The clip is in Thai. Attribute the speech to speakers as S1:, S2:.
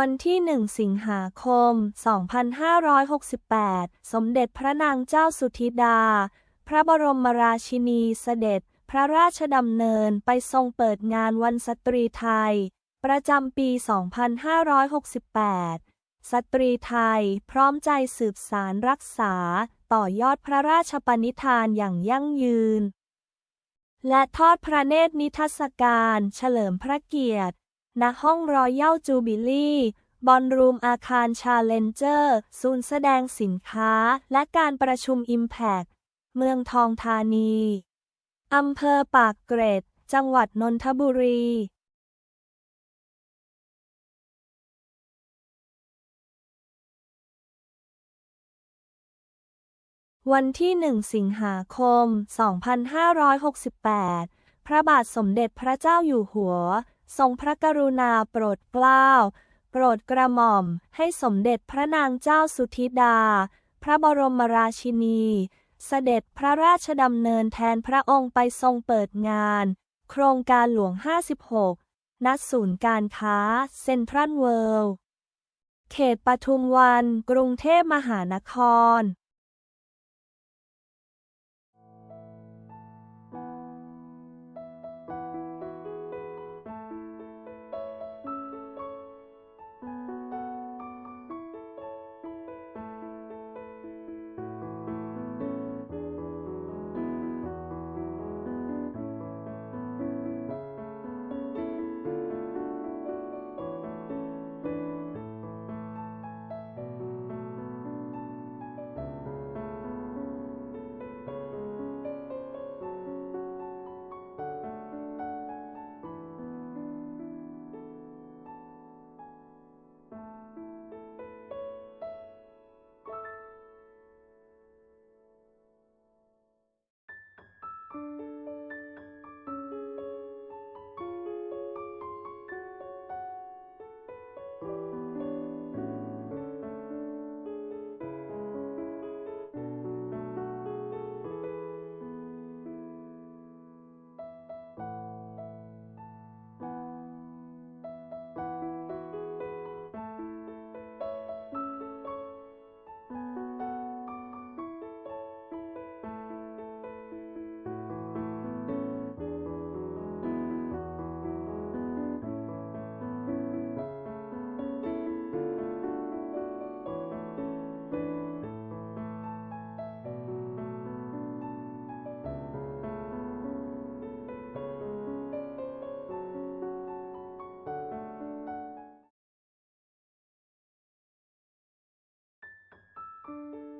S1: วันที่ 1 สิงหาคม 2568 สมเด็จพระนางเจ้าสุธิดา พระบรมราชินีเสด็จ พระราชดำเนินไปทรงเปิดงานวันสตรีไทย ประจำปี 2568 สตรีไทยพร้อมใจสืบสารรักษา ต่อยอดพระราชปณิธานอย่างยั่งยืน และทอดพระเนตรนิทรรศการ เฉลิมพระเกียรติ ณห้องรอยัลจูบิลี่บอลรูมอาคารชาเลนเจอร์ศูนย์แสดงสินค้าและการประชุม Impact เมืองทองธานีอำเภอปากเกร็ด จังหวัดนนทบุรีวันที่ 1 สิงหาคม 2568 พระบาทสมเด็จพระเจ้าอยู่หัว ทรงพระกรุณาโปรดเกล้า โปรดกระหม่อม ให้สมเด็จพระนางเจ้าสุธิดา พระบรมราชินี เสด็จพระราชดำเนินแทนพระองค์ไปทรงเปิดงาน โครงการหลวง 56 ณ ศูนย์การค้า เซ็นทรัลเวิลด์ เขตปทุมวัน กรุงเทพมหานคร
S2: thank you